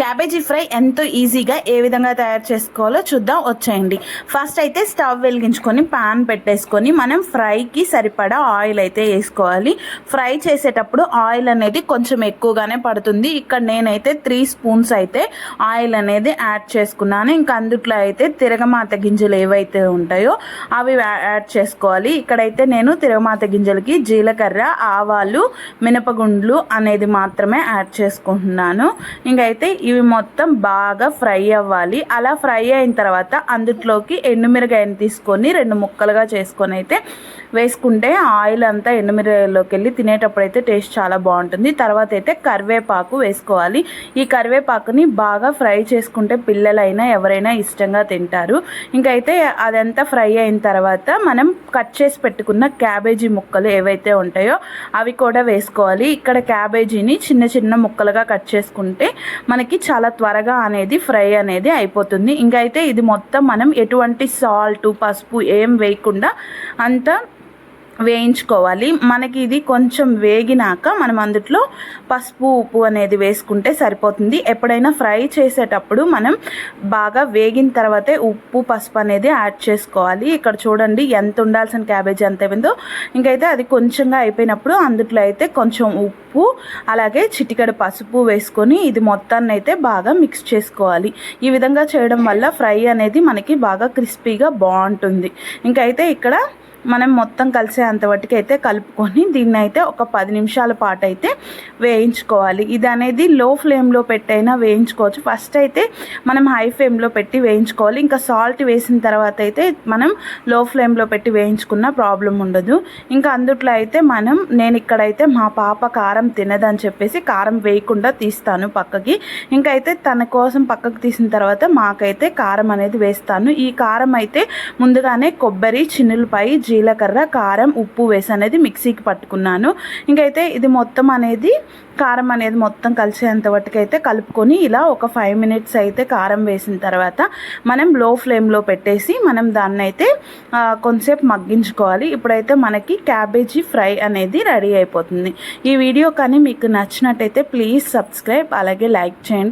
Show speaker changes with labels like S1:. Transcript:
S1: Cabbage fry ఎంతో ఈజీగా ఏ విధంగా తయారు చేసుకోవాలో చూద్దాం. వచ్చేయండి. ఫస్ట్ అయితే స్టవ్ వెలిగించుకొని పాన్ పెట్టేసుకొని మనం ఫ్రైకి సరిపడా ఆయిల్ అయితే వేసుకోవాలి. ఫ్రై చేసేటప్పుడు ఆయిల్ అనేది కొంచెం ఎక్కువగానే పడుతుంది. ఇక్కడ నేనైతే త్రీ స్పూన్స్ అయితే ఆయిల్ అనేది యాడ్ చేసుకున్నాను. ఇంకా అందుట్లో అయితే తిరగమాత గింజలు ఏవైతే ఉంటాయో అవి యాడ్ చేసుకోవాలి. ఇక్కడైతే నేను తిరగమాత గింజలకి జీలకర్ర ఆవాలు మినపగుండ్లు అనేది మాత్రమే యాడ్ చేసుకుంటున్నాను. ఇంకైతే ఇవి మొత్తం బాగా ఫ్రై అవ్వాలి. అలా ఫ్రై అయిన తర్వాత అందులోకి ఎండుమిరగాయని తీసుకొని రెండు ముక్కలుగా చేసుకొని అయితే వేసుకుంటే ఆయిల్ అంతా ఎండుమిరగాయలోకి వెళ్ళి తినేటప్పుడు అయితే టేస్ట్ చాలా బాగుంటుంది. తర్వాత అయితే కరివేపాకు వేసుకోవాలి. ఈ కరివేపాకుని బాగా ఫ్రై చేసుకుంటే పిల్లలైనా ఎవరైనా ఇష్టంగా తింటారు. ఇంకైతే అదంతా ఫ్రై అయిన తర్వాత మనం కట్ చేసి పెట్టుకున్న క్యాబేజీ ముక్కలు ఏవైతే ఉంటాయో అవి కూడా వేసుకోవాలి. ఇక్కడ క్యాబేజీని చిన్న చిన్న ముక్కలుగా కట్ చేసుకుంటే మనకి చాలా త్వరగా అనేది ఫ్రై అనేది అయిపోతుంది. ఇంకైతే ఇది మొత్తం మనం ఎటువంటి సాల్ట్ పసుపు ఏం వేయకుండా అంతా వేయించుకోవాలి. మనకి ఇది కొంచెం వేగినాక మనం అందులో పసుపు ఉప్పు అనేది వేసుకుంటే సరిపోతుంది. ఎప్పుడైనా ఫ్రై చేసేటప్పుడు మనం బాగా వేగిన తర్వాతే ఉప్పు పసుపు అనేది యాడ్ చేసుకోవాలి. ఇక్కడ చూడండి ఎంత ఉండాల్సిన క్యాబేజీ ఎంత అయిందో. ఇంకైతే అది కొంచెంగా అయిపోయినప్పుడు అందులో అయితే కొంచెం ఉప్పు అలాగే చిటికడ పసుపు వేసుకొని ఇది మొత్తాన్ని అయితే బాగా మిక్స్ చేసుకోవాలి. ఈ విధంగా చేయడం వల్ల ఫ్రై అనేది మనకి బాగా క్రిస్పీగా బాగుంటుంది. ఇంకైతే ఇక్కడ మనం మొత్తం కలిసే అంతవరకు అయితే కలుపుకొని దీన్ని అయితే ఒక పది నిమిషాల పాటు అయితే వేయించుకోవాలి. ఇది అనేది లో ఫ్లేమ్లో పెట్టైనా వేయించుకోవచ్చు. ఫస్ట్ అయితే మనం హై ఫ్లేమ్లో పెట్టి వేయించుకోవాలి. ఇంకా సాల్ట్ వేసిన తర్వాత అయితే మనం లో ఫ్లేమ్లో పెట్టి వేయించుకున్న ప్రాబ్లం ఉండదు. ఇంకా అందుట్లో అయితే మనం నేను ఇక్కడైతే మా పాప కారం తినదని చెప్పేసి కారం వేయకుండా తీస్తాను పక్కకి. ఇంకైతే తన కోసం పక్కకు తీసిన తర్వాత మాకైతే కారం అనేది వేస్తాను. ఈ కారం అయితే ముందుగానే కొబ్బరి చిన్నులపై జీలకర్ర కారం ఉప్పు వేసి అనేది మిక్సీకి పట్టుకున్నాను. ఇంకైతే ఇది మొత్తం అనేది కారం అనేది మొత్తం కలిసేంత అయితే కలుపుకొని ఇలా ఒక ఫైవ్ మినిట్స్ అయితే కారం వేసిన తర్వాత మనం లో ఫ్లేమ్లో పెట్టేసి మనం దాన్ని అయితే కొంతసేపు మగ్గించుకోవాలి. ఇప్పుడైతే మనకి క్యాబేజీ ఫ్రై అనేది రెడీ అయిపోతుంది. ఈ వీడియో కానీ మీకు నచ్చినట్టయితే ప్లీజ్ సబ్స్క్రైబ్ అలాగే లైక్ చేయండి.